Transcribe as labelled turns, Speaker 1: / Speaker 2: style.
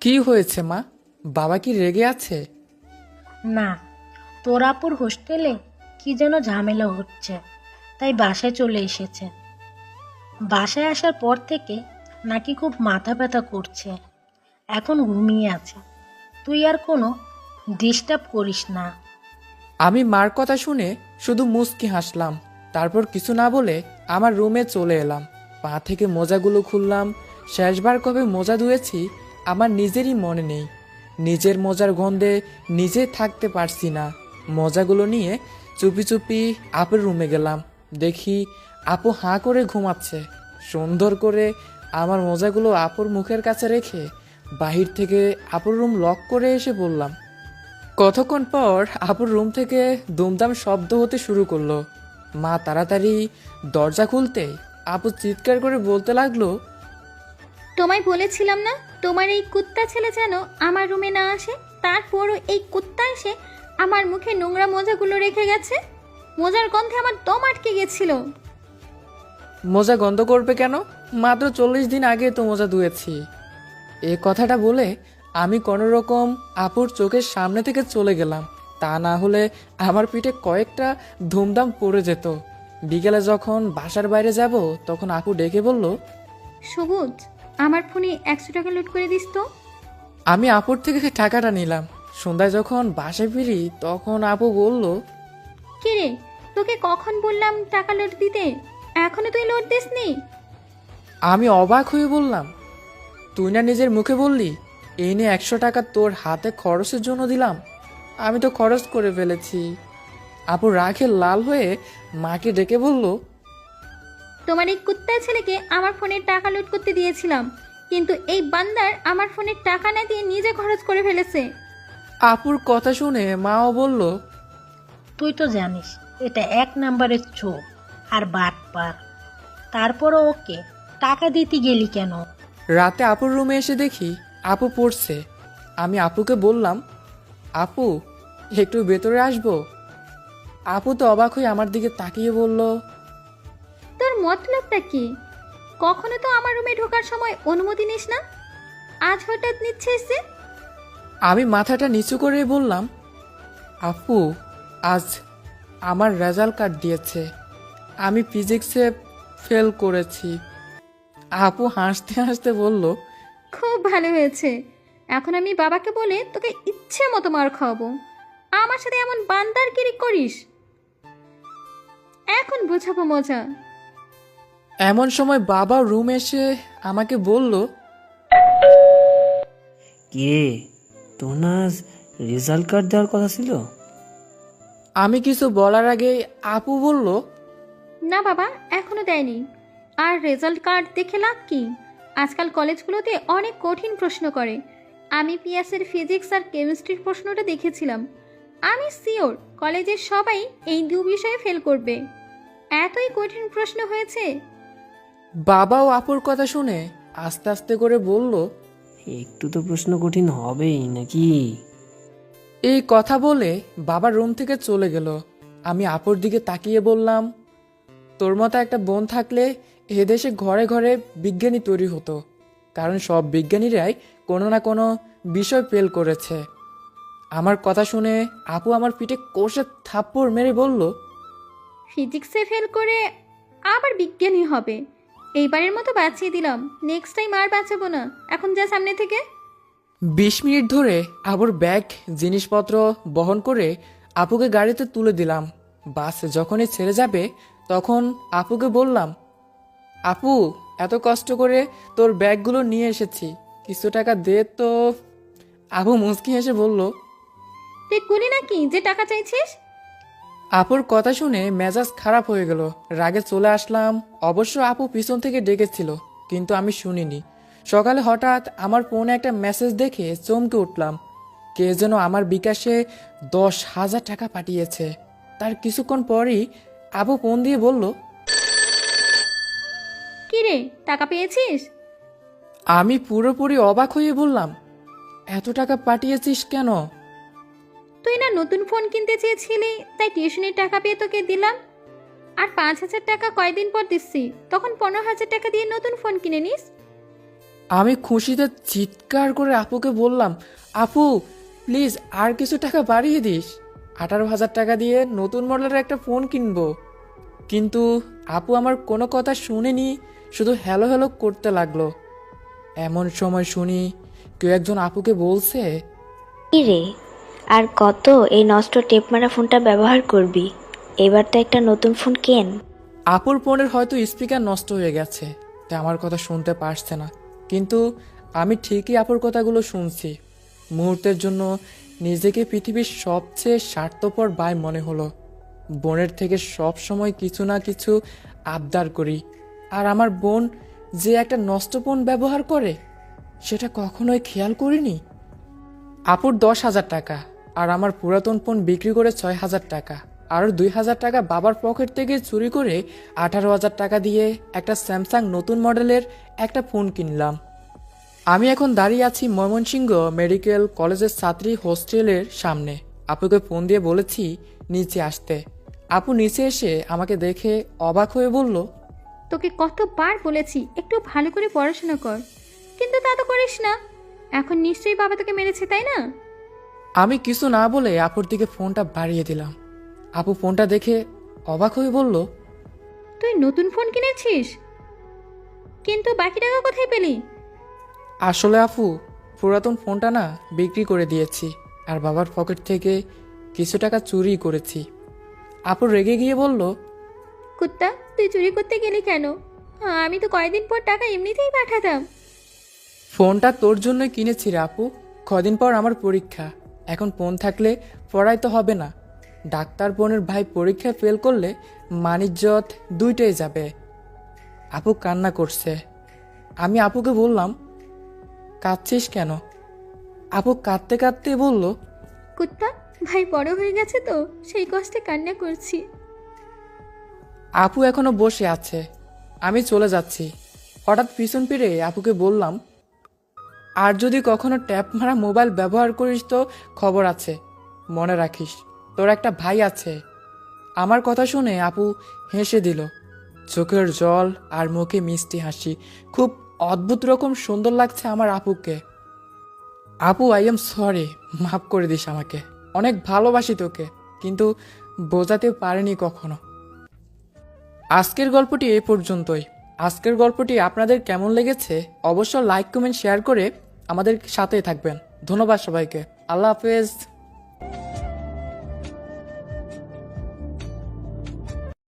Speaker 1: কি হয়েছে মা? বাবা কি রেগে আছে?
Speaker 2: না তোরাপুর হোস্টেলে কি যেন ঝামেলা হচ্ছে তাই বাসায় চলে এসেছে। বাসায় আসার পর থেকে নাকি খুব মাথা ব্যথা করছে এখন ঘুমিয়ে আছে। তুই আর কোনো ডিস্টার্ব করিস না।
Speaker 1: আমি মার কথা শুনে শুধু মুচকি হাসলাম তারপর কিছু না বলে আমার রুমে চলে এলাম। পা থেকে মোজাগুলো খুললাম শেষবার কবে মোজা ধুয়েছি আমার নিজেরই মনে নেই। নিজের মজার গন্ধে নিজে থাকতে পারছি না। মজাগুলো নিয়ে চুপি চুপি আপুর রুমে গেলাম। দেখি আপু হাঁ করে ঘুমাচ্ছে। সুন্দর করে আমার মজাগুলো আপুর মুখের কাছে রেখে বাহির থেকে আপুর রুম লক করে এসে বললাম, কতক্ষণ পর আপুর রুম থেকে দুমদাম শব্দ হতে শুরু করল। মা তাড়াতাড়ি দরজা খুলতে আপু চিৎকার করে বলতে লাগল,
Speaker 3: তোমায় বলেছিলাম না তোমার এই কুত্তা ছেলে যেন আমার রুমে না আসে? তারপরও এই কুত্তা এসে আমার মুখে নোংরা মোজাগুলো রেখে গেছে? মোজার গন্ধে আমার দম আটকে গেছিল।
Speaker 1: মোজা গন্ধ করবে কেন? মাত্র চল্লিশ দিন আগে তো মোজা ধুয়েছি। এ কথাটা বলে আমি কোনো রকম আপুর চোখের সামনে থেকে চলে গেলাম। তা না হলে আমার পিঠে কয়েকটা ধুমধাম পড়ে যেত। বিকেলে যখন বাসার বাইরে যাব তখন আপু ডেকে বলল
Speaker 3: সবুজ আমার ফোনে একশো টাকা লুট করে দিস তো।
Speaker 1: আমি আপুর থেকে টাকাটা নিলাম। সন্ধ্যায় যখন বাসায় ফিরি তখন আপু বলল
Speaker 3: কে রে তোকে কখন বললাম টাকা লোড দিতে? এখনও তুই লোড দিসনি?
Speaker 1: আমি অবাক হয়ে বললাম তুই না নিজের মুখে বললি এই নিয়ে একশো টাকা তোর হাতে খরচের জন্য দিলাম। আমি তো খরচ করে ফেলেছি। আপু রাখে লাল হয়ে মাকে ডেকে বলল
Speaker 3: তোমার এই কুত্তা ছেলেকে আমার ফোনের টাকা লুট করতে দিয়েছিলাম। কিন্তু এই বান্দার আমার ফোনের টাকা না দিয়ে নিজে খরচ করে ফেলেছে।
Speaker 1: আপুর কথা শুনে মাও বলল
Speaker 2: তুই তো জানিস এটা এক নাম্বারের চোখ আর বাটপার তারপরও ওকে টাকা দিতে গেলি কেন?
Speaker 1: রাতে আপুর রুমে এসে দেখি আপু পড়ছে। আমি আপুকে বললাম আপু একটু ভেতরে আসব? আপু তো অবাক হয়ে আমার দিকে তাকিয়ে বলল
Speaker 3: মতলবটা কি? কখনো তো আমার রুমে ঢোকার সময় অনুমতি নিস না? আজ হঠাৎ নিচ্ছিস যে
Speaker 1: আমি মাথাটা নিচু করে বললাম আপু আজ আমার রেজাল্ট কার্ড দিয়েছে। আমি ফিজিক্সে ফেল করেছি। আপু হাসতে হাসতে বলল
Speaker 3: খুব ভালো হয়েছে। এখন আমি বাবাকে বলে তোকে ইচ্ছে মতো মার খাওয়াবো। আমার সাথে এমন বান্দারগিরি করিস? এখন বোঝাবো মজা।
Speaker 1: এমন সময় বাবা রুম এসে আমাকে বলল
Speaker 4: কে? তোর না রেজাল্ট কার্ড দেওয়ার কথা ছিল?
Speaker 1: আমি কিছু বলার আগে আপু বলল
Speaker 3: না বাবা এখনও দেয়নি। আর রেজাল্ট কার্ড দেখে লাভ কি? আজকাল কলেজগুলোতে অনেক কঠিন প্রশ্ন করে। আমি পিয়াসের ফিজিক্স আর কেমিস্ট্রির প্রশ্নটা দেখেছিলাম। আমি সিওর কলেজের সবাই এই দু বিষয়ে ফেল করবে। এতই কঠিন প্রশ্ন হয়েছে
Speaker 1: বাবাও আপুর কথা শুনে আস্তে আস্তে করে বলল
Speaker 4: একটু তো প্রশ্ন কঠিন হবেই নাকি?
Speaker 1: এই কথা বলে বাবার রুম থেকে চলে গেল। আমি আপুর দিকে তাকিয়ে বললাম তোর মতো একটা বোন থাকলে এদেশে ঘরে ঘরে বিজ্ঞানী তৈরি হতো কারণ সব বিজ্ঞানীরাই কোনো না কোনো বিষয় ফেল করেছে। আমার কথা শুনে আপু আমার পিঠে কষে থাপ্পড় মেরে বলল
Speaker 3: ফিজিক্সে ফেল করে আবার বিজ্ঞানী হবে। এইবারের মতো বাঁচিয়ে দিলাম। নেক্সট টাইম আর বাঁচাবো না। এখন যা সামনে থেকে।
Speaker 1: বিশ মিনিট ধরে আবুর ব্যাগ জিনিসপত্র বহন করে আপুকে গাড়িতে তুলে দিলাম। বাস যখনই ছেড়ে যাবে তখন আপুকে বললাম আপু এত কষ্ট করে তোর ব্যাগগুলো নিয়ে এসেছি। কিছু টাকা দে তো। আপু মুচকি হেসে বলল
Speaker 3: তুই কুলি নাকি? যে টাকা চাইছিস?
Speaker 1: আপুর কথা শুনে মেজাজ খারাপ হয়ে গেল। রাগে চলে আসলাম। অবশ্য আপু পিছন থেকে ডেকেছিল কিন্তু আমি শুনিনি। সকালে হঠাৎ আমার ফোনে একটা মেসেজ দেখে চমকে উঠলাম। কে যেন আমার বিকাশে দশ হাজার টাকা পাঠিয়েছে। তার কিছুক্ষণ পরই আপু ফোন দিয়ে বলল
Speaker 3: কি রে টাকা পেয়েছিস?
Speaker 1: আমি পুরোপুরি অবাক হয়ে বললাম এত টাকা পাঠিয়েছিস কেন?
Speaker 3: তুই না নতুন ফোন কিনতে চেয়েছিলি তাই টিউশনের টাকা পেয়ে তোকে দিলাম। আর পাঁচ হাজার টাকা কয়দিন পর দিচ্ছি তখন পনেরো হাজার টাকা দিয়ে নতুন ফোন কিনে নিস।
Speaker 1: আমি খুশিতে চিৎকার করে আপুকে বললাম আপু প্লিজ আর কিছু টাকা বাড়িয়ে দিস। আঠারো হাজার টাকা দিয়ে নতুন মডেলের একটা ফোন কিনবো। কিন্তু আপু আমার কোনো কথা শুনেনি শুধু হ্যালো হ্যালো করতে লাগল। এমন সময় শুনি কেউ একজন আপুকে বলছে
Speaker 5: কি রে আর কত এই নষ্ট টেপ মারা ফোনটা ব্যবহার করবি? এবার তো একটা নতুন ফোন কেন?
Speaker 1: আপুর ফোনের হয়তো স্পিকার নষ্ট হয়ে গেছে, তাই আমার কথা শুনতে পারছে না। কিন্তু আমি ঠিকই আপুর কথাগুলো শুনছি। মুহূর্তের জন্য নিজেকে পৃথিবীর সবচেয়ে স্বার্থপর বাই মনে হলো। বোনের থেকে সব সময় কিছু না কিছু আবদার করি। আর আমার বোন যে একটা নষ্ট ফোন ব্যবহার করে, সেটা কখনোই খেয়াল করিনি? আপুর দশ হাজার টাকা। আর আমার পুরাতন ফোন বিক্রি করে ছয় হাজার টাকা। আর দুই হাজার টাকা বাবার পকেট থেকে চুরি করে আঠারো হাজার টাকা দিয়ে একটা স্যামসাং নতুন মডেলের একটা ফোন কিনলাম। আমি এখন দাঁড়িয়ে আছি ময়মনসিংহ মেডিকেল কলেজের ছাত্রী হোস্টেলের সামনে। আপুকে ফোন দিয়ে বলেছি, নিচে আসতে। আপু নিচে এসে আমাকে দেখে অবাক হয়ে বলল,
Speaker 3: তোকে কতবার বলেছি, একটু ভালো করে পড়াশোনা কর। কিন্তু তা তো করিস না। এখন নিশ্চয়ই বাবা তোকে মেরেছে, তাই না?
Speaker 1: আমি কিছু না বলে আপুর দিকে ফোনটা বাড়িয়ে দিলাম। আপু ফোনটা দেখে অবাক হয়ে বলল
Speaker 3: তুই নতুন ফোন কিনেছিস? কিন্তু বাকি টাকা কোথায় পেলি?
Speaker 1: আসলে আপু পুরাতন ফোনটা না বিক্রি করে দিয়েছি আর বাবার পকেট থেকে কিছু টাকা চুরি করেছি। আপু রেগে গিয়ে বলল
Speaker 3: কুত্তা তুই চুরি করতে গেলি কেন? আমি তো কয়দিন পর টাকা এমনিতেই পাঠাতাম।
Speaker 1: ফোনটা তোর জন্য কিনেছি রে আপু কদিন পর আমার পরীক্ষা। এখন ফোন থাকলে পড়াই তো হবে না। ডাক্তার বোনের ভাই পরীক্ষায় ফেল করলে মানিজ্জত দুইটাই যাবে। আপু কান্না করছে। আমি আপুকে বললাম কাঁদছিস কেন? আপু কাঁদতে কাঁদতে বলল
Speaker 3: কুত্তা ভাই বড় হয়ে গেছে তো সেই কষ্টে কান্না করছি।
Speaker 1: আপু এখনও বসে আছে। আমি চলে যাচ্ছি। হঠাৎ পিছন ফিরে আপুকে বললাম আর যদি কখনো ট্যাপ মারা মোবাইল ব্যবহার করিস তো খবর আছে। মনে রাখিস, তোর একটা ভাই আছে। আমার কথা শুনে আপু হেসে দিল। চোখের জল আর মুখে মিষ্টি হাসি। খুব অদ্ভুত রকম সুন্দর লাগছে আমার আপুকে। আপু আই এম সরি মাফ করে দিস আমাকে। অনেক ভালোবাসি তোকে, কিন্তু বোঝাতে পারিনি কখনো। আজকের গল্পটি এ পর্যন্তই। আজকের গল্পটি আপনাদের কেমন লেগেছে অবশ্য লাইক কমেন্ট শেয়ার করে আমাদের সাথেই থাকবেন। ধন্যবাদ সবাইকে। আল্লাহ হাফেজ।